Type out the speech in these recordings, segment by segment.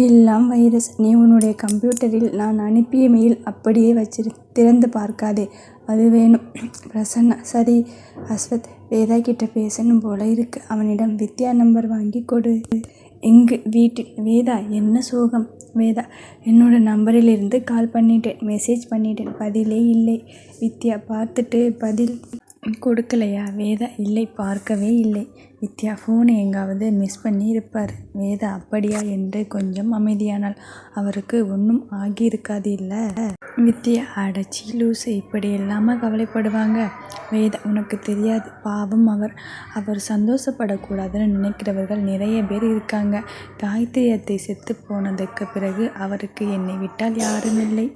எல்லாம் வைரஸ். நீ உன்னுடைய கம்ப்யூட்டரில் நான் அனுப்பிய மெயில் அப்படியே வச்சிரு. திறந்து பார்க்காதே. அது வேணும். பிரசன்னா சரி. அஸ்வத் வேதா கிட்ட பேசணும் போல இருக்கு. அவனிடம் வித்யா நம்பர் வாங்கிக் கொடு. எங்கு? வீட்டில். வேதா என்ன சோகம்? வேதா என்னோட நம்பரிலிருந்து கால் பண்ணிட்டேன். மெசேஜ் பண்ணிட்டேன். பதிலே இல்லை. வித்யா பார்த்துட்டு பதில் கொடுக்கலையா? வேதா இல்லை பார்க்கவே இல்லை. வித்யா ஃபோனை எங்காவது மிஸ் பண்ணி இருப்பார். வேதா அப்படியா என்று கொஞ்சம் அமைதியானாள். அவருக்கு ஒன்றும் ஆகியிருக்காது இல்லை வித்யா அடைச்சி லூசு இப்படியெல்லாமா கவலைப்படுவாங்க? வேதா உனக்கு தெரியாது. பாவம் அவர். அவர் சந்தோஷப்படக்கூடாதுன்னு நினைக்கிறவர்கள் நிறைய பேர் இருக்காங்க. காயத்ரியத்தை செத்து போனதுக்கு பிறகு அவருக்கு என்னை விட்டால் யாரும் இல்லை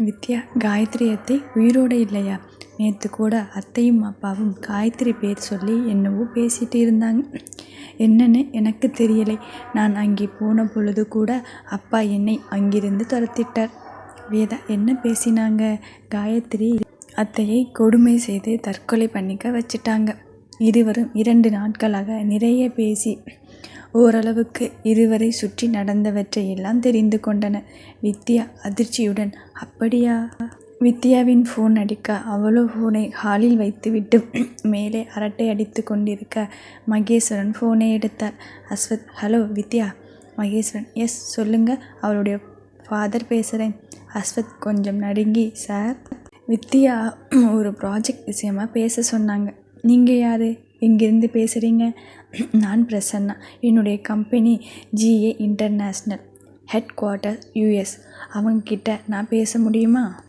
வித்யா காயத்ரியத்தை உயிரோடு உயிரோட இல்லையா? நேற்று கூட அத்தையும் அப்பாவும் காயத்ரி பேர் சொல்லி என்னவோ பேசிட்டு இருந்தாங்க. என்னன்னு எனக்கு தெரியலை. நான் அங்கே போன பொழுது கூட அப்பா என்னை அங்கிருந்து துரத்திட்டார். வேதா என்ன பேசினாங்க? காயத்ரி அத்தையை கொடுமை செய்து தற்கொலை பண்ணிக்க வச்சிட்டாங்க. இருவரும் இரண்டு நாட்களாக நிறைய பேசி ஓரளவுக்கு இருவரை சுற்றி நடந்தவற்றை எல்லாம் தெரிந்து கொண்டனர். வித்யா அதிர்ச்சியுடன் அப்படியா? வித்யாவின் ஃபோன் அடிக்க அவளோ ஃபோனை ஹாலில் வைத்துவிட்டு மேலே அரட்டை அடித்துக் கொண்டிருக்க மகேஸ்வரன் ஃபோனை எடுத்தார். அஸ்வத் ஹலோ வித்யா. மகேஸ்வரன் எஸ் சொல்லுங்கள் அவளுடைய ஃபாதர் பேசுகிறேன் அஸ்வத் கொஞ்சம் நடுங்கி சார். வித்யா ஒரு ப்ராஜெக்ட் விஷயமாக பேச சொன்னாங்க. நீங்கள் யார் எங்கேருந்து பேசுகிறீங்க நான் பிரசன்னா. என்னுடைய company G A international headquarter US அவங்கக்கிட்ட நான் பேச முடியுமா?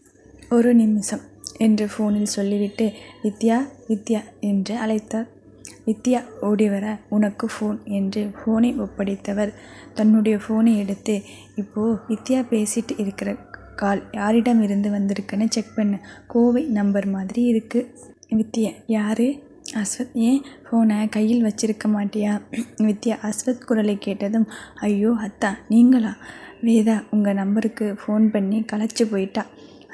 ஒரு நிமிஷம் என்று ஃபோனில் சொல்லிவிட்டு வித்யா வித்யா என்று அழைத்தார். வித்யா ஓடிவர உனக்கு ஃபோன் என்று ஃபோனை ஒப்படைத்தவர் தன்னுடைய ஃபோனை எடுத்து இப்போது வித்யா பேசிட்டு இருக்கிற கால் யாரிடம் இருந்து வந்திருக்குன்னு செக் பண்ணு. கோவை நம்பர் மாதிரி இருக்குது வித்யா யார் அஸ்வத் ஏன் ஃபோனை கையில் வச்சிருக்க மாட்டியா? வித்யா அஸ்வத் குரலை கேட்டதும் ஐயோ அத்தா நீங்களா? வேதா உங்கள் நம்பருக்கு ஃபோன் பண்ணி களைச்சி போயிட்டா.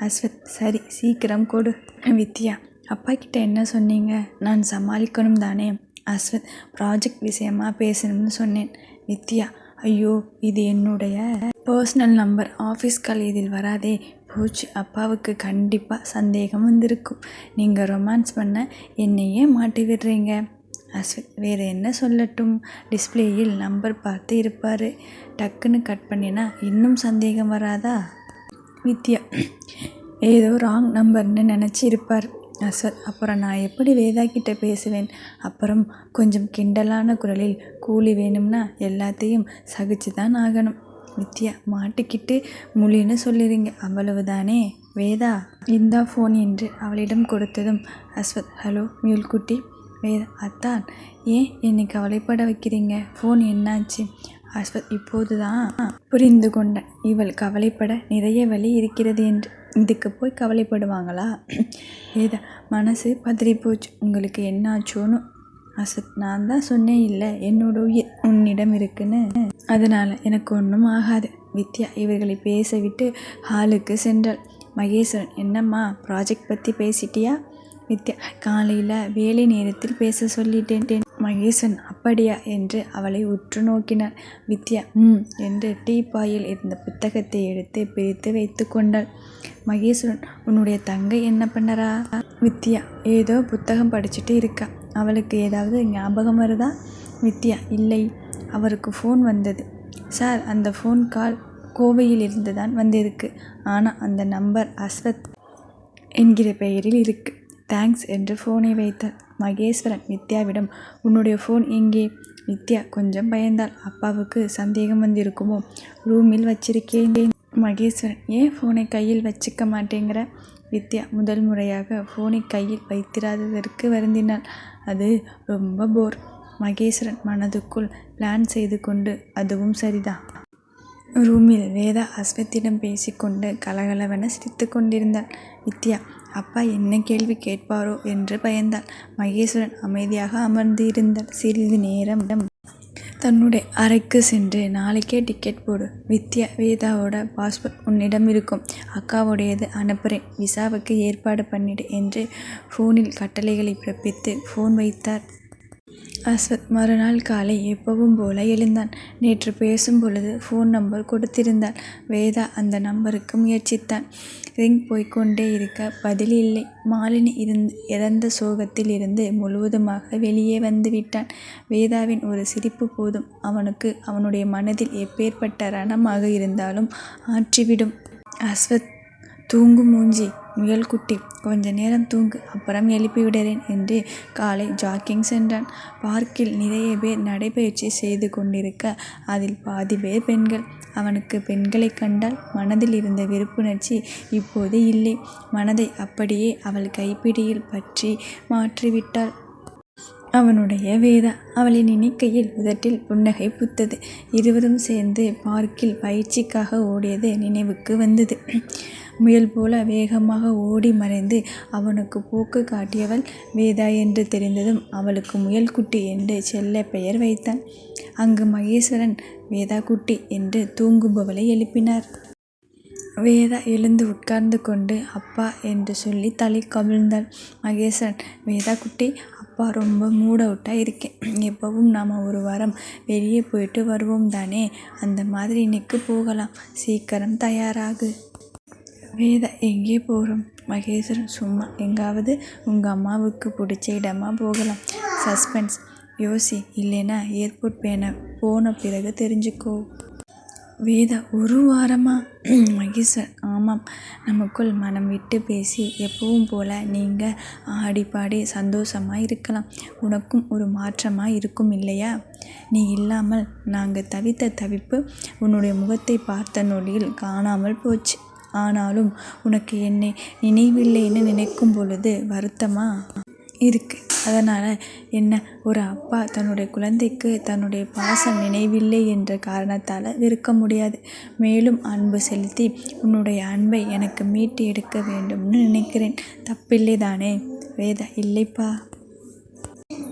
அஸ்வத் சரி சீக்கிரம் கொடு. வித்யா அப்பா கிட்ட என்ன சொன்னீங்க? நான் சமாளிக்கணும் தானே? அஸ்வத் ப்ராஜெக்ட் விஷயமா பேசணும்னு சொன்னேன். வித்யா ஐயோ இது என்னுடைய பர்சனல் நம்பர். ஆஃபீஸ் கால் இதில் வராதே. போச்சு அப்பாவுக்கு கண்டிப்பாக சந்தேகம் வந்திருக்கும். நீங்கள் ரொமான்ஸ் பண்ண என்னையே மாட்டி விடுறீங்க? அஸ்வத் வேறு என்ன சொல்லட்டும்? டிஸ்பிளேயில் நம்பர் பார்த்து இருப்பார் டக்குன்னு கட் பண்ணினா இன்னும் சந்தேகம் வராதா? வித்யா ஏதோ ராங் நம்பர்னு நினச்சி இருப்பார். அஸ்வத் அப்புறம் நான் எப்படி வேதாகிட்ட பேசுவேன்? அப்புறம் கொஞ்சம் கிண்டலான குரலில் கூலி வேணும்னா எல்லாத்தையும் சகிச்சுதான் ஆகணும். வித்யா மாட்டிக்கிட்டு முழின்னு அவ்வளவு அவ்வளவுதானே? வேதா இந்தா ஃபோன் என்று அவளிடம் கொடுத்ததும் அஸ்வத் ஹலோ மியூல்குட்டி. வேதா அத்தான் ஏன் என்னை கவலைப்பட வைக்கிறீங்க? ஃபோன் என்னாச்சு? அஸ்வத் இப்போதுதான் புரிந்து கொண்டான். இவள் கவலைப்பட நிறைய வழி இருக்கிறது என்று. இதுக்கு போய் கவலைப்படுவாங்களா? வேதா மனசு பதறிப்போச்சு. உங்களுக்கு என்னாச்சோன்னு. அஸ்வத் நான் தான் சொன்னேன் இல்லை என்னோட உயிர் உன்னிடம் இருக்குன்னு. அதனால் எனக்கு ஒன்றும் ஆகாது. வித்யா இவர்களை பேச விட்டு ஹாலுக்கு சென்றாள். மகேஸ்வரன் என்னம்மா ப்ராஜெக்ட் பற்றி பேசிட்டியா? வித்யா காலையில் வேலை நேரத்தில் பேச சொல்லிட்டேன். மகேசன் அப்படியா என்று அவளை உற்று நோக்கினார். வித்யா ம் என்று டீப்பாயில் இருந்த புத்தகத்தை எடுத்து பிரித்து வைத்துக் கொண்டாள். மகேஸ்வரன் உன்னுடைய தங்கை என்ன பண்ணறா? வித்யா ஏதோ புத்தகம் படிச்சுட்டு இருக்கா. அவளுக்கு ஏதாவது ஞாபகம் வருதா? வித்யா இல்லை. அவருக்கு போன் வந்தது. சார் அந்த போன் கால் கோவையில் இருந்து தான் வந்திருக்கு. ஆனா அந்த நம்பர் அஸ்வத் என்கிற பெயரில் இருக்கு. தேங்க்ஸ் என்று போனை வைத்தார். மகேஸ்வரன் வித்யாவிடம் உன்னுடைய ஃபோன் எங்கே? வித்யா கொஞ்சம் பயந்தாள். அப்பாவுக்கு சந்தேகம் வந்திருக்குமோ? ரூமில் வச்சிருக்கேன். மகேஸ்வரன் ஏன் ஃபோனை கையில் வச்சுக்க மாட்டேங்கிற? வித்யா முதல் முறையாக ஃபோனை கையில் வைத்திராததற்கு வருந்தினாள். அது ரொம்ப போர். மகேஸ்வரன் மனதுக்குள் பிளான் செய்து கொண்டு அதுவும் சரிதான். ரூமில் வேதா அஸ்வத்திடம் பேசிக்கொண்டு கலகலவென சிரித்துக் கொண்டிருந்தாள். வித்யா அப்பா என்ன கேள்வி கேட்பாரோ என்று பயந்தாள். மகேஸ்வரன் அமைதியாக அமர்ந்து இருந்தார். சிறிது நேரம் தன்னுடைய அறைக்கு சென்று நாளைக்கே டிக்கெட் போடு. வித்யா வேதாவோட பாஸ்போர்ட் உன்னிடம் இருக்கும். அக்காவுடையது அனுப்புறேன். விசாவுக்கு ஏற்பாடு பண்ணிடு என்று போனில் கட்டளைகளை பிறப்பித்து போன் வைத்தார். அஸ்வத் மறுநாள் காலை எப்பவும் போல எழுந்தான். நேற்று பேசும் பொழுது போன் நம்பர் கொடுத்திருந்தாள். வேதா அந்த நம்பருக்கு முயற்சித்தான். ரிங் போய்க்கொண்டே இருக்க பதில் இல்லை. மாலினி இறந்த சோகத்தில் இருந்து முழுவதுமாக வெளியே வந்துவிட்டான். வேதாவின் ஒரு சிரிப்பு போதும் அவனுக்கு அவனுடைய மனதில் எப்பேற்பட்ட ரணமாக இருந்தாலும் ஆற்றிவிடும். அஸ்வத் தூங்கு மூஞ்சி முயல்குட்டி கொஞ்ச நேரம் தூங்கு அப்புறம் எழுப்பிவிடுறேன் என்று காலை ஜாக்கிங் சென்றான். பார்க்கில் நிறைய பேர் நடைபயிற்சி செய்து கொண்டிருக்க அதில் பாதி பேர் பெண்கள். அவனுக்கு பெண்களைக் கண்டால் மனதில் இருந்த வெறுப்புணர்ச்சி இப்போது இல்லை. மனதை அப்படியே அவள் கைப்பிடியில் பற்றி மாற்றிவிட்டாள். அவனுடைய வேதா. அவளை நினைக்கையில் உதட்டில் புன்னகை புத்தது இருவரும் சேர்ந்து பார்க்கில் பயிற்சிக்காக ஓடியது நினைவுக்கு வந்தது. முயல் போல வேகமாக ஓடி மறைந்து அவனுக்கு போக்கு காட்டியவள் வேதா என்று தெரிந்ததும் அவளுக்கு முயல்குட்டி என்று செல்லப் பெயர் வைத்தான். அங்கு மகேஸ்வரன் வேதா குட்டி என்று தூங்குபவளை எழுப்பினார். வேதா எழுந்து உட்கார்ந்து கொண்டு அப்பா என்று சொல்லி தலை கவிழ்ந்தாள். மகேஸ்வரன் வேதா குட்டி அப்பா ரொம்ப மூட் அவுட்டா இருக்கேன். எப்பவும் நாம ஒரு வாரம் வெளியே போயிட்டு வருவோம் தானே அந்த மாதிரி இன்னைக்கு போகலாம். சீக்கிரம் தயாராகு. வேதா எங்கே போகிறோம் மகேஸ்வரன் சும்மா எங்காவது உங்கள் அம்மாவுக்கு பிடிச்ச இடமா போகலாம். சஸ்பென்ஸ். யோசி இல்லைனா ஏர்போர்ட் போன பிறகு தெரிஞ்சுக்கோ. வேதா ஒரு வாரமா? மகேஸ்வர் ஆமாம். நமக்குள் மனம் விட்டு பேசி எப்பவும் போல் நீங்கள் ஆடி பாடி சந்தோஷமாக இருக்கலாம். உனக்கும் ஒரு மாற்றமாக இருக்கும் இல்லையா? நீ இல்லாமல் நாங்கள் தவித்த தவிப்பு உன்னுடைய முகத்தை பார்த்த நொடியில் காணாமல் போச்சு. ஆனாலும் உனக்கு என்னை நினைவில்லைன்னு நினைக்கும் பொழுது வருத்தமா இருக்கு. அதனால் என்ன ஒரு அப்பா தன்னுடைய குழந்தைக்கு தன்னுடைய பாசம் நினைவில்லை என்ற காரணத்தால் வெறுக்க முடியாது. மேலும் அன்பு செலுத்தி உன்னுடைய அன்பை எனக்கு மீட்டு எடுக்க வேண்டும்னு நினைக்கிறேன். தப்பில்லை தானே? வேதா இல்லைப்பா.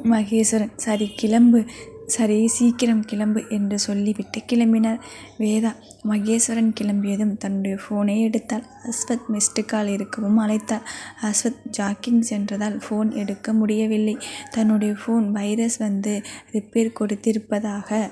மகேஸ்வரன் சரி கிளம்பு சரி சீக்கிரம் கிளம்பு என்று சொல்லிவிட்டு கிளம்பினார். வேதா. மகேஸ்வரன் கிளம்பியதும் தன்னுடைய ஃபோனை எடுத்தாள். அஸ்வத் மிஸ்டு கால் இருக்கவும் அழைத்தாள். அஸ்வத் ஜாக்கிங் சென்றதால் ஃபோன் எடுக்க முடியவில்லை. தன்னுடைய ஃபோன் வைரஸ் வந்து ரிப்பேர் கொடுத்திருப்பதாக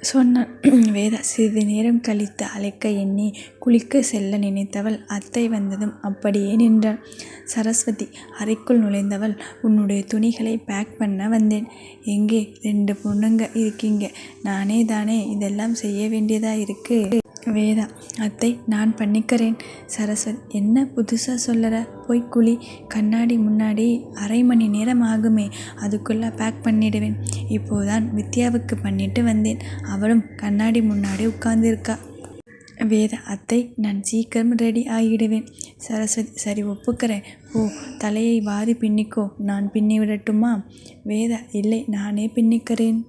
சொன்னான். வேதா. சிறிது நேரம் கழித்து அழைக்க எண்ணி குளிக்க செல்ல நினைத்தவள் அத்தை வந்ததும் அப்படியே நின்றாள். சரஸ்வதி. அறைக்குள் நுழைந்தவள் உன்னுடைய துணிகளை பேக் பண்ண வந்தேன். எங்கே ரெண்டு பொண்ணுங்க இருக்கீங்க. நானே தானே இதெல்லாம் செய்ய வேண்டியதா இருக்கு. வேதா. அத்தை நான் பண்ணிக்கிறேன் சரஸ்வதி. என்ன புதுசாக சொல்லற? போய் குழி கண்ணாடி முன்னாடி அரை மணி நேரம் ஆகுமே அதுக்குள்ளே பேக் பண்ணிடுவேன். இப்போதான் வித்யாவுக்கு பண்ணிட்டு வந்தேன். அவளும் கண்ணாடி முன்னாடி உட்கார்ந்துருக்கா வேதா. அத்தை நான் சீக்கிரம் ரெடி ஆகிடுவேன். சரஸ்வதி. சரி ஒப்புக்கிறேன் ஓ தலையை வாரி பின்னிக்கோ. நான் பின்னிவிடட்டுமா? வேதா. இல்லை நானே பின்னிக்கிறேன்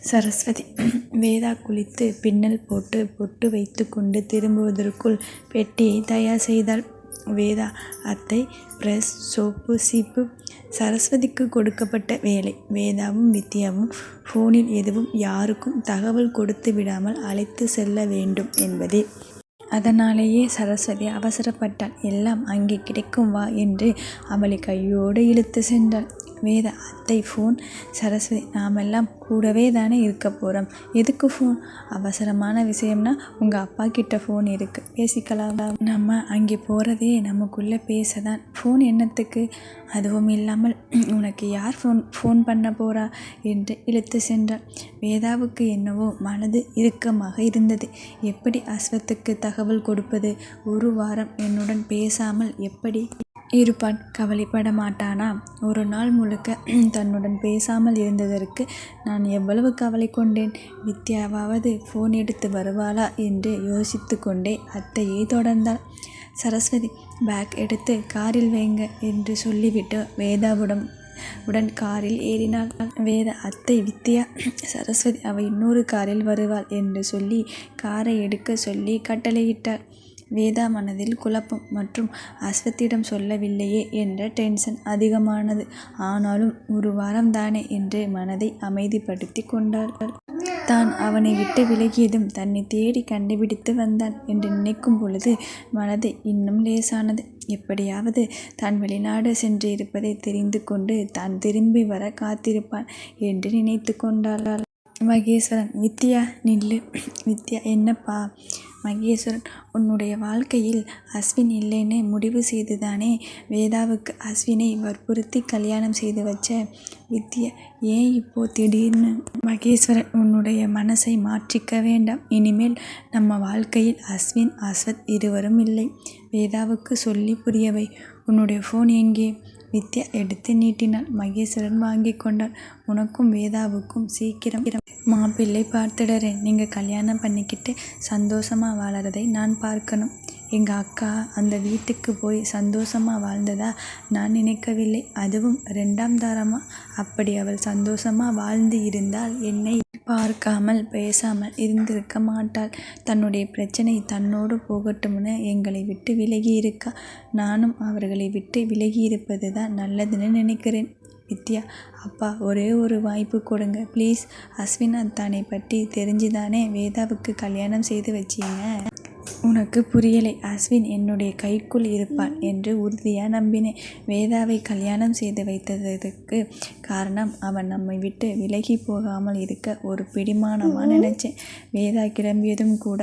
சரஸ்வதி. வேதா குளித்து பின்னல் போட்டு பொட்டு வைத்துக்கொண்டு திரும்புவதற்குள் பெட்டியை தயார் செய்தாள். வேதா. அத்தை ப்ரெஸ் சோப்பு சீப்பு. சரஸ்வதிக்கு கொடுக்கப்பட்ட வேலை. வேதாவும் வித்யாவும் ஃபோனில் எதுவும் யாருக்கும் தகவல் கொடுத்து விடாமல் அழைத்து செல்ல வேண்டும் என்பதே. அதனாலேயே சரஸ்வதி அவசரப்பட்டாள். எல்லாம் அங்கே கிடைக்கும் வா என்று அவளை கையோடு இழுத்து சென்றாள். வேத அத்தை ஃபோன் சரஸ்வதி. நாமெல்லாம் கூடவே தானே இருக்க போகிறோம் எதுக்கு ஃபோன் அவசரமான விஷயம்னா உங்கள் அப்பா கிட்ட ஃபோன் இருக்குது பேசிக்கலாம். நம்ம அங்கே போகிறதே நமக்குள்ளே பேச தான் ஃபோன் என்னத்துக்கு? அதுவும் இல்லாமல் உனக்கு யார் ஃபோன் ஃபோன் பண்ண போகிறா என்று இழுத்து சென்றாள். வேதாவுக்கு என்னவோ மனது இறுக்கமாக இருந்தது. எப்படி அஸ்வத்துக்கு தகவல் கொடுப்பது? ஒரு வாரம் என்னுடன் பேசாமல் எப்படி இருப்பான்? கவலைப்பட மாட்டானா? ஒரு நாள் முழுக்க தன்னுடன் பேசாமல் இருந்ததற்கு நான் எவ்வளவு கவலை கொண்டேன். வித்யாவாவது ஃபோன் எடுத்து வருவாளா என்று யோசித்துக்கொண்டே அத்தையை தொடர்ந்தாள். சரஸ்வதி. பேக் எடுத்து காரில் வைங்க என்று சொல்லிவிட்டு வேதாவுடன் உடன் காரில் ஏறினாள். வேதா. அத்தை வித்யா. சரஸ்வதி. அவள் இன்னொரு காரில் வருவாள் என்று சொல்லி காரை எடுக்க சொல்லி கட்டளையிட்டார். வேதா மனதில் குழப்பம். மற்றும் அஸ்வத்திடம் சொல்லவில்லையே என்ற டென்ஷன் அதிகமானது. ஆனாலும் ஒரு வாரம் தானே என்று மனதை அமைதிப்படுத்திக் கொண்டார்கள் தான் அவனை விட்டு விலகியதும் தன்னை தேடி கண்டுபிடித்து வந்தான் என்று நினைக்கும் பொழுது மனது இன்னும் லேசானது எப்படியாவது தான் வெளிநாடு சென்றிருப்பதை தெரிந்து கொண்டு தான் திரும்பி வர காத்திருப்பான் என்று நினைத்து கொண்டாள் மகேஸ்வரன் வித்யா நில்லு வித்யா என்னப்பா மகேஸ்வரன் உன்னுடைய வாழ்க்கையில் அஸ்வின் இல்லைன்னு முடிவு செய்துதானே? வேதாவுக்கு அஸ்வினை வற்புறுத்தி கல்யாணம் செய்து வச்ச வித்யா ஏன் இப்போ திடீர்னு? மகேஸ்வரன் உன்னுடைய மனசை மாற்றிக்க வேண்டாம். இனிமேல் நம்ம வாழ்க்கையில் அஸ்வின் அஸ்வத் இருவரும் இல்லை. வேதாவுக்கு சொல்லி புரியவை. உன்னுடைய ஃபோன் எங்கே? வித்யா எடுத்து நீட்டினாள். மகேஸ்வரன் வாங்கி கொண்டாள். உனக்கும் வேதாவுக்கும் சீக்கிரம் மாப்பிள்ளை பார்த்துடுறேன் நீங்கள் கல்யாணம் பண்ணிக்கிட்டு சந்தோஷமாக வாழறதை நான் பார்க்கணும். எங்கள் அக்கா அந்த வீட்டுக்கு போய் சந்தோஷமாக வாழ்ந்ததா நான் நினைக்கவில்லை. அதுவும் ரெண்டாம் தாரமாக அப்படி அவள் சந்தோஷமாக வாழ்ந்து இருந்தால் என்னை பார்க்காமல் பேசாமல் இருந்திருக்க மாட்டாள். தன்னுடைய பிரச்சனை தன்னோடு போகட்டும்னு எங்களை விட்டு விலகி இருக்கா நானும் அவர்களை விட்டு விலகி இருப்பது தான் நல்லதுன்னு நினைக்கிறேன். வித்யா அப்பா ஒரே ஒரு வாய்ப்பு கொடுங்க. ப்ளீஸ் அஸ்வின் அத்தானை பற்றி தெரிஞ்சுதானே வேதாவுக்கு கல்யாணம் செய்து வச்சீங்க? உனக்கு புரியலை. அஸ்வின் என்னுடைய கைக்குள் இருப்பான் என்று உறுதியாக நம்பினேன். வேதாவை கல்யாணம் செய்து வைத்ததற்கு காரணம் அவன் நம்மை விட்டு விலகி போகாமல் இருக்க ஒரு பிடிமானமாக நினச்சேன். வேதா கிளம்பியதும் கூட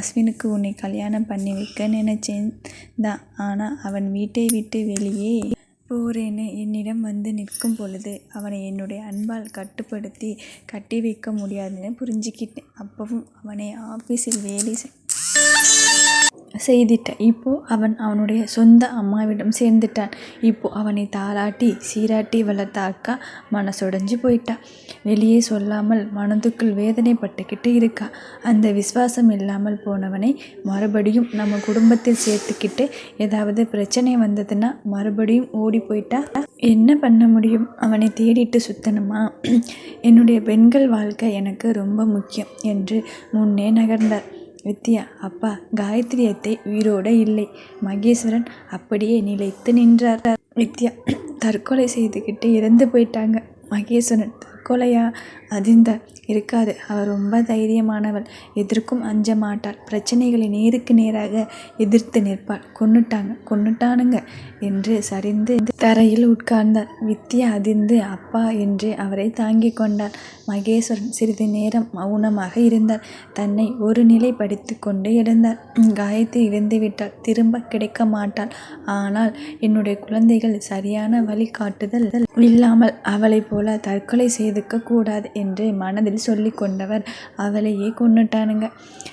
அஸ்வினுக்கு உன்னை கல்யாணம் பண்ணி வைக்க நினச்சேன் தான். ஆனால் அவன் வீட்டை விட்டு வெளியே போறேன்னு என்னிடம் வந்து நிற்கும் பொழுது அவனை என்னுடைய அன்பால் கட்டுப்படுத்தி கட்டி வைக்க முடியாதுன்னு புரிஞ்சுக்கிட்டேன். அப்பவும் அவனை ஆஃபீஸில் வேலை செய் செய்திட்ட இப்போ அவன் அவனுடைய சொந்த அம்மாவிடம் சேர்ந்துட்டான். இப்போ அவனை தாளாட்டி சீராட்டி வளர்த்த அக்கா மனசுடைஞ்சு போயிட்டா. வெளியே சொல்லாமல் மனதுக்குள் வேதனைப்பட்டுக்கிட்டு இருக்கா. அந்த விசுவாசம் இல்லாமல் போனவனை மறுபடியும் நம்ம குடும்பத்தில் சேர்த்துக்கிட்டு ஏதாவது பிரச்சனை வந்ததுன்னா மறுபடியும் ஓடி போயிட்டா? என்ன பண்ண முடியும்? அவனை தேடிட்டு சுத்தணுமா? என்னுடைய பெண்கள் வாழ்க்கை எனக்கு ரொம்ப முக்கியம் என்று முன்னே நகர்ந்தார். வித்யா அப்பா காயத்ரி அத்தை உயிரோடு இல்லை. மகேஸ்வரன் அப்படியே நிலைத்து நின்றார். வித்யா தற்கொலை செய்துக்கிட்டு இறந்து போயிட்டாங்க. மகேஸ்வரன் தற்கொலையா? அதிர்ந்த இருக்காது. அவள் ரொம்ப தைரியமானவள் எதற்கும் அஞ்ச மாட்டாள் பிரச்சனைகளை நேருக்கு நேராக எதிர்த்து நிற்பாள் கொன்னுட்டாங்க. கொன்னுட்டானுங்க என்று சரிந்து தரையில் உட்கார்ந்தார். வித்யா அதிர்ந்து அப்பா என்று அவரை தாங்கி கொண்டார். மகேஸ்வரன் சிறிது நேரம் மௌனமாக இருந்தார். தன்னை ஒரு நிலைப்படுத்தி கொண்டு எழுந்தார். காயத்ரி இறந்துவிட்டால் திரும்ப கிடைக்க மாட்டாள் ஆனால் என்னுடைய குழந்தைகள் சரியான வழிகாட்டுதல் இல்லாமல் அவளைப் போல தற்கொலை செய்துக்க கூடாது என்று மனதில் சொல்லிக்கொண்டவர். அவளையே கொண்டுட்டானுங்க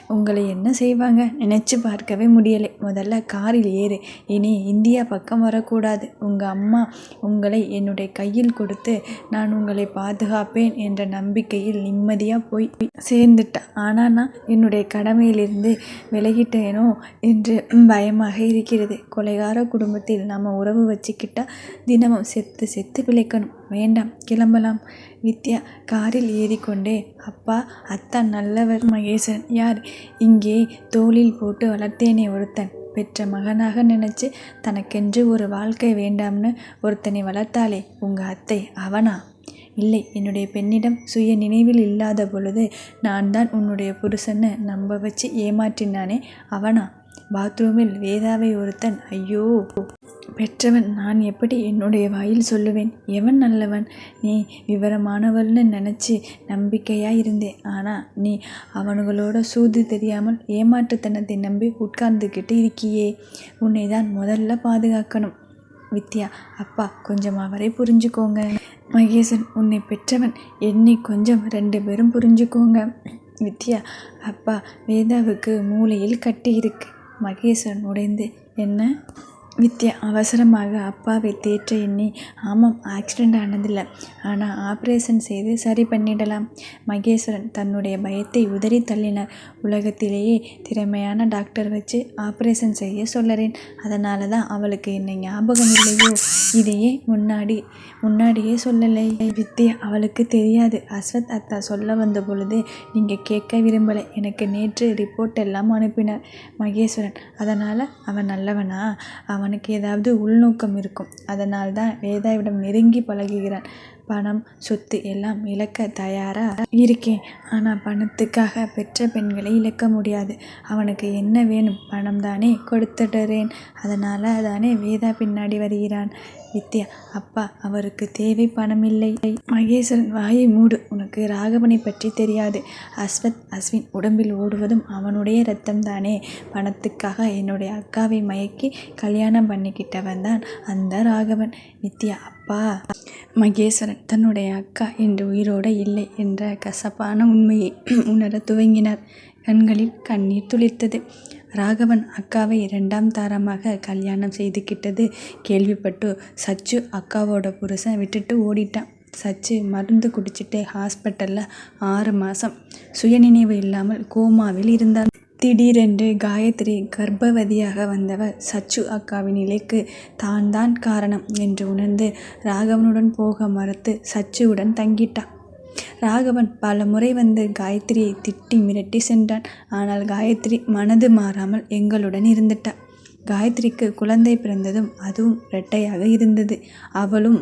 உங்களை என்ன செய்வாங்க? நினச்சி பார்க்கவே முடியலை. முதல்ல காரில் ஏறு. இனி இந்தியா பக்கம் வரக்கூடாது. உங்கள் அம்மா உங்களை என்னுடைய கையில் கொடுத்து நான் உங்களை பாதுகாப்பேன் என்ற நம்பிக்கையில் நிம்மதியாக போய் சேர்ந்துட்டேன் ஆனால் நான் என்னுடைய கடமையிலிருந்து விலகிட்டேனோ என்று பயமாக இருக்கிறது. கொலைகார குடும்பத்தில் நம்ம உறவு வச்சுக்கிட்டால் தினமும் செத்து செத்து பிழைக்கணும். வேண்டாம் கிளம்பலாம். வித்யா காரில் ஏறிக்கொண்டே அப்பா அத்தா நல்லவர் மகேசன். யார்? இங்கே தோளில் போட்டு வளர்த்தேனே ஒருத்தன். பெற்ற மகனாக நினச்சி தனக்கென்று ஒரு வாழ்க்கை வேண்டாம்னு ஒருத்தனை வளர்த்தாலே உங்க அத்தை அவனா? இல்லை என்னுடைய பெண்ணிடம் சுய நினைவில் இல்லாத பொழுது நான் தான் உன்னுடைய புருஷன்னு நம்ப வச்சு ஏமாற்றினானே அவனா? பாத்ரூமில் வேதாவை ஒருத்தன் ஐயோ பெற்றவன் நான் எப்படி என்னுடைய வாயில் சொல்லுவேன்? எவன் நல்லவன்? நீ விவரமானவள்னு நினச்சி நம்பிக்கையாக இருந்தேன் ஆனால் நீ அவனுங்களோட சூது தெரியாமல் ஏமாற்றுத்தனத்தை நம்பி உட்கார்ந்துக்கிட்டு இருக்கியே. உன்னை தான் முதல்ல பாதுகாக்கணும். வித்யா அப்பா கொஞ்சம் அவரை புரிஞ்சுக்கோங்க. மகேசன் உன்னை பெற்றவன் என்னை கொஞ்சம் ரெண்டு பேரும் புரிஞ்சுக்கோங்க. வித்யா அப்பா வேதாவுக்கு மூளையில் கட்டி இருக்கு மகேசன் உடைந்து என்ன? வித்யா அவசரமாக அப்பாவை தேற்ற எண்ணி ஆமாம் ஆக்சிடெண்ட் ஆனதில்லை ஆனால் ஆப்ரேஷன் செய்து சரி பண்ணிடலாம். மகேஸ்வரன் தன்னுடைய பயத்தை உதறி தள்ளினார். உலகத்திலேயே திறமையான டாக்டர் வச்சு ஆப்ரேஷன் செய்ய சொல்லறேன். அதனால தான் அவளுக்கு என்னை ஞாபகம் இல்லையோ? இதையே முன்னாடி முன்னாடியே சொல்லலை. வித்யா அவளுக்கு தெரியாது. அஸ்வத் அத்தா சொல்ல வந்த பொழுது நீங்கள் கேட்க விரும்பலை. எனக்கு நேற்று ரிப்போர்ட் எல்லாம் அனுப்பினார். மகேஸ்வரன் அதனால் அவன் நல்லவனா? அவன் அவனுக்கு ஏதாவது உள்நோக்கம் இருக்கும். அதனால் தான் வேதாவிடம் நெருங்கி பழகுகிறான். பணம் சொத்து எல்லாம் இழக்க தயாரா இருக்கேன். ஆனால் பணத்துக்காக பெற்ற பெண்களை இழக்க முடியாது. அவனுக்கு என்ன வேணும்? பணம் தானே கொடுத்துடுறேன். அதனால தானே வேதா பின்னாடி வருகிறான். வித்யா அப்பா அவருக்கு தேவை பணமில்லை. மகேஸ்வரன் வாயை மூடு. உனக்கு ராகவனை பற்றி தெரியாது. அஸ்வத் அஸ்வின் உடம்பில் ஓடுவதும் அவனுடைய ரத்தம் தானே பணத்துக்காக என்னுடைய அக்காவை மயக்கி கல்யாணம் பண்ணிக்கிட்டவன் தான் அந்த ராகவன். வித்யா அப்பா. மகேஸ்வரன் தன்னுடைய அக்கா இன்று உயிரோடு இல்லை என்ற கசப்பான உண்மையை உணர துவங்கினார். கண்களில் கண்ணீர் துளிர்த்தது. ராகவன் அக்காவை இரண்டாம் தாரமாக கல்யாணம் செய்துக்கிட்டது கேள்விப்பட்டு சச்சு அக்காவோட புருஷன் விட்டுட்டு ஓடிட்டான். சச்சு மருந்து குடிச்சிட்டு ஹாஸ்பிட்டலில் ஆறு மாதம் சுயநினைவு இல்லாமல் கோமாவில் இருந்தார் திடீரென்று காயத்ரி கர்ப்பவதியாக வந்தவர் சச்சு அக்காவின் நிலைக்கு தான் தான் காரணம் என்று உணர்ந்து ராகவனுடன் போக மறுத்து சச்சுவுடன் தங்கிட்டான். ராகவன் பல முறை வந்து காயத்ரியை திட்டி மிரட்டி சென்றான். ஆனால் காயத்ரி மனது மாறாமல் எங்களுடன் இருந்துட்டாள் காயத்ரிக்கு குழந்தை பிறந்ததும் அதுவும் இரட்டையாக இருந்தது. அவளும்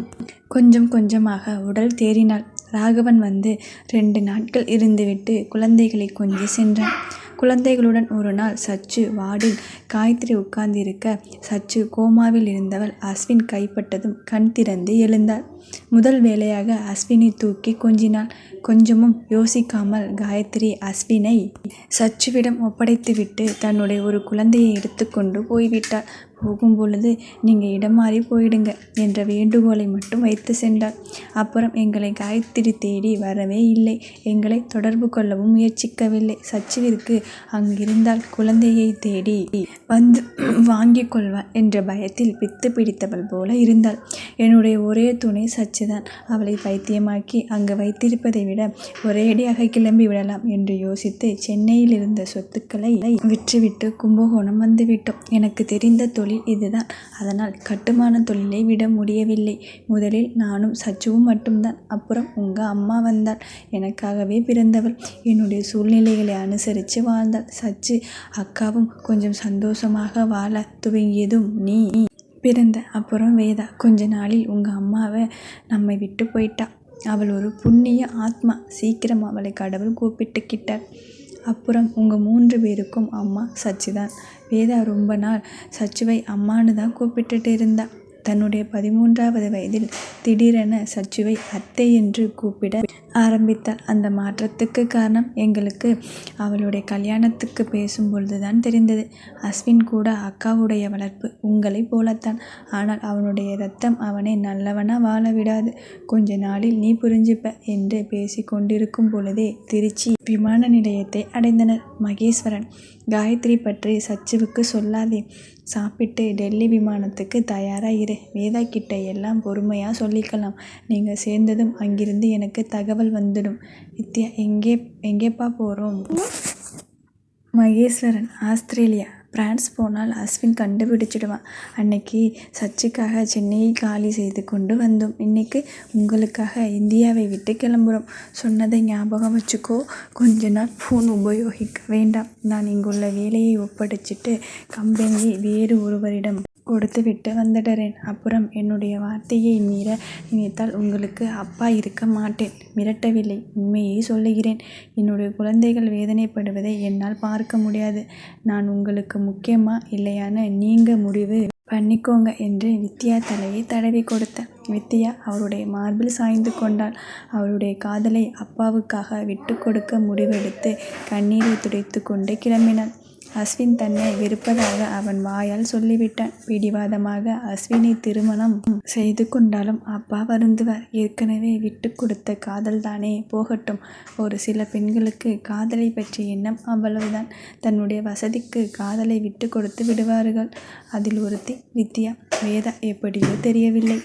கொஞ்சம் கொஞ்சமாக உடல் தேறினாள். ராகவன் வந்து ரெண்டு நாட்கள் இருந்துவிட்டு குழந்தைகளை கொஞ்சி சென்றான். குழந்தைகளுடன் ஒரு நாள் சச்சு வார்டில் காயத்ரி உட்கார்ந்திருக்க சச்சு கோமாவில் இருந்தவள் அஸ்வின் கைப்பட்டதும் கண் திறந்து எழுந்தாள். முதல் வேலையாக அஸ்வினை தூக்கி கொஞ்சினாள். கொஞ்சமும் யோசிக்காமல் காயத்ரி அஸ்வினை சச்சுவிடம் ஒப்படைத்துவிட்டு தன்னுடைய ஒரு குழந்தையை எடுத்துக்கொண்டு போய்விட்டாள். போகும்பொழுது நீங்கள் இடம் மாறி போயிடுங்க என்ற வேண்டுகோளை மட்டும் வைத்து சென்றார். அப்புறம் எங்களை காயத்ரி தேடி வரவே இல்லை. எங்களை தொடர்பு கொள்ளவும் முயற்சிக்கவில்லை. சச்சுவிற்கு அங்கிருந்தால் குழந்தையை தேடி வந்து வாங்கி கொள்வார் என்ற பயத்தில் பித்து பிடித்தவள் போல இருந்தாள். என்னுடைய ஒரே துணை சச்சுதான். அவளை பைத்தியமாக்கி அங்கு வைத்திருப்பதை விட ஒரேடியாக கிளம்பி விடலாம் என்று யோசித்து சென்னையில் இருந்த சொத்துக்களை விற்றுவிட்டு கும்பகோணம் வந்துவிட்டோம். எனக்கு தெரிந்த தொழில் தொழில் இதுதான். அதனால் கட்டுமான தொழிலை விட முடியவில்லை. முதலில் நானும் சச்சுவும் மட்டும்தான். அப்புறம் உங்கள் அம்மா வந்தாள். எனக்காகவே பிறந்தவள். என்னுடைய சூழ்நிலைகளை அனுசரித்து வாழ்ந்தாள். சச்சு அக்காவும் கொஞ்சம் சந்தோஷமாக வாழ துவங்கியதும் நீ பிறந்த அப்புறம் வேதா. கொஞ்ச நாளில் உங்கள் அம்மாவை நம்மை விட்டு போயிட்டா. அவள் ஒரு புண்ணிய ஆத்மா. சீக்கிரம் அவளை கடவுள் கூப்பிட்டுக்கிட்டார். அப்புறம் உங்கள் மூன்று பேருக்கும் அம்மா சச்சி தான் வேதா ரொம்ப நாள் சச்சுவை அம்மானு தான் கூப்பிட்டுட்டு இருந்தா. தன்னுடைய பதிமூன்றாவது வயதில் திடீரென சச்சுவை அத்தை என்று கூப்பிட ஆரம்பித்த அந்த மாற்றத்துக்கு காரணம் எங்களுக்கு. அவளுடைய கல்யாணத்துக்கு பேசும்பொழுது தான் தெரிந்தது. அஸ்வின் கூட அக்காவுடைய வளர்ப்பு உங்களை போலத்தான். ஆனால் அவனுடைய ரத்தம் அவனை நல்லவனா வாழ விடாது. கொஞ்ச நாளில் நீ புரிஞ்சுப்ப என்று பேசி கொண்டிருக்கும் பொழுதே திருச்சி விமான நிலையத்தை அடைந்தனர் மகேஸ்வரன். காயத்ரி பற்றி சச்சுவுக்கு சொல்லாதே. சாப்பிட்டு டெல்லி விமானத்துக்கு தயாராக இரு. வேதா கிட்ட எல்லாம் பொறுமையாக சொல்லிக்கலாம். நீங்கள் சேர்ந்ததும் அங்கிருந்து எனக்கு தகவல் வந்துடும். வித்யா எங்கே எங்கேப்பா போகிறோம் மகேஸ்வரன் ஆஸ்திரேலியா. பிரான்ஸ் போனால் அஸ்வின் கண்டுபிடிச்சிடுவான். அன்னைக்கு சர்ச்சுக்காக சென்னையை காலி செய்து கொண்டு வந்தோம். இன்னைக்கு உங்களுக்காக இந்தியாவை விட்டு கிளம்புறோம். சொன்னதை ஞாபகம் வச்சுக்கோ. கொஞ்ச நாள் ஃபோன் உபயோகிக்க வேண்டாம். நான் இங்குள்ள வேலையை ஒப்படைச்சிட்டு கம்பெனியை வேறு ஒருவரிடம் கொடுத்துவிட்டு வந்துடுறேன். அப்புறம் என்னுடைய வார்த்தையை மீற நினைத்தால் உங்களுக்கு அப்பா இருக்க மாட்டேன். மிரட்டவில்லை. உண்மையை சொல்லுகிறேன். என்னுடைய குழந்தைகள் வேதனைப்படுவதை என்னால் பார்க்க முடியாது. நான் உங்களுக்கு முக்கியமா இல்லையான்னு நீங்கள் முடிவு பண்ணிக்கோங்க என்று வித்யா தலையை தடவி கொடுத்த வித்யா அவருடைய மார்பில் சாய்ந்து கொண்டாள். அவருடைய காதலை அப்பாவுக்காக விட்டு கொடுக்க முடிவெடுத்து கண்ணீரை துடைத்து கொண்டு கிளம்பினாள் அஸ்வின் தன்னை வெறுப்பதாக அவன் வாயால் சொல்லிவிட்டான். பிடிவாதமாக அஸ்வினை திருமணம் செய்து கொண்டாலும் அப்பா வருந்துவார். ஏற்கனவே விட்டு கொடுத்த காதல் தானே போகட்டும். ஒரு சில பெண்களுக்கு காதலை பற்றிய எண்ணம் அவ்வளவுதான். தன்னுடைய வசதிக்கு காதலை விட்டு கொடுத்து விடுவார்கள். அதில் ஒருத்தி வித்யா. வேதா எப்படியோ தெரியவில்லை.